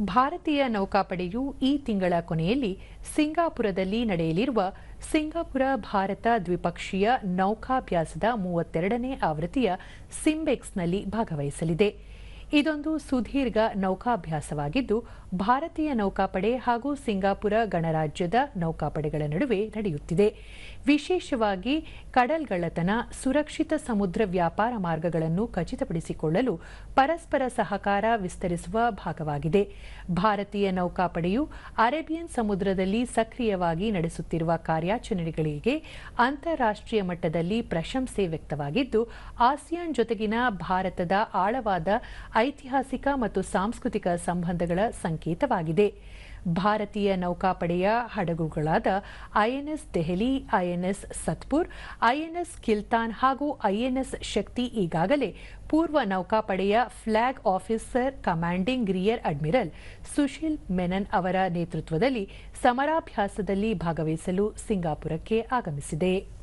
ಭಾರತೀಯ ನೌಕಾಪಡೆಯು ಈ ತಿಂಗಳ ಕೊನೆಯಲ್ಲಿ ಸಿಂಗಾಪುರದಲ್ಲಿ ನಡೆಯಲಿರುವ ಸಿಂಗಾಪುರ ಭಾರತ ದ್ವಿಪಕ್ಷೀಯ ನೌಕಾಭ್ಯಾಸದ ಮೂವತ್ತೆರಡನೇ ಆವೃತ್ತಿಯ ಸಿಂಬೆಕ್ಸ್ನಲ್ಲಿ ಭಾಗವಹಿಸಲಿದೆ. ಇದೊಂದು ಸುದೀರ್ಘ ನೌಕಾಭ್ಯಾಸವಾಗಿದ್ದು, ಭಾರತೀಯ ನೌಕಾಪಡೆ ಹಾಗೂ ಸಿಂಗಾಪುರ ಗಣರಾಜ್ಯದ ನೌಕಾಪಡೆಗಳ ನಡುವೆ ನಡೆಯುತ್ತಿದೆ. ವಿಶೇಷವಾಗಿ ಕಡಲ್ಗಳ್ಳತನ, ಸುರಕ್ಷಿತ ಸಮುದ್ರ ವ್ಯಾಪಾರ ಮಾರ್ಗಗಳನ್ನು ಖಚಿತಪಡಿಸಿಕೊಳ್ಳಲು ಪರಸ್ಪರ ಸಹಕಾರ ವಿಸ್ತರಿಸುವ ಭಾಗವಾಗಿದೆ. ಭಾರತೀಯ ನೌಕಾಪಡೆಯು ಅರೇಬಿಯನ್ ಸಮುದ್ರದಲ್ಲಿ ಸಕ್ರಿಯವಾಗಿ ನಡೆಸುತ್ತಿರುವ ಕಾರ್ಯಾಚರಣೆಗಳಿಗೆ ಅಂತಾರಾಷ್ಟ್ರೀಯ ಮಟ್ಟದಲ್ಲಿ ಪ್ರಶಂಸೆ ವ್ಯಕ್ತವಾಗಿದ್ದು, ಆಸಿಯಾನ್ ಜೊತೆಗಿನ ಭಾರತದ ಆಳವಾದ ಐತಿಹಾಸಿಕ ಮತ್ತು ಸಾಂಸ್ಕೃತಿಕ ಸಂಬಂಧಗಳ ಸಂಕೇತವಾಗಿದೆ. ಭಾರತೀಯ ನೌಕಾಪಡೆಯ ಹಡಗುಗಳಾದ INS Delhi, INS Satpur, INS Kiltan ಹಾಗೂ ಐಎನ್ಎಸ್ ಶಕ್ತಿ ಈಗಾಗಲೇ ಪೂರ್ವ ನೌಕಾಪಡೆಯ flag officer commanding rear admiral Sushil Menon ಅವರ ನೇತೃತ್ವದಲ್ಲಿ ಸಮರಾಭ್ಯಾಸದಲ್ಲಿ ಭಾಗವಹಿಸಲು ಸಿಂಗಾಪುರಕ್ಕೆ ಆಗಮಿಸಿದೆ.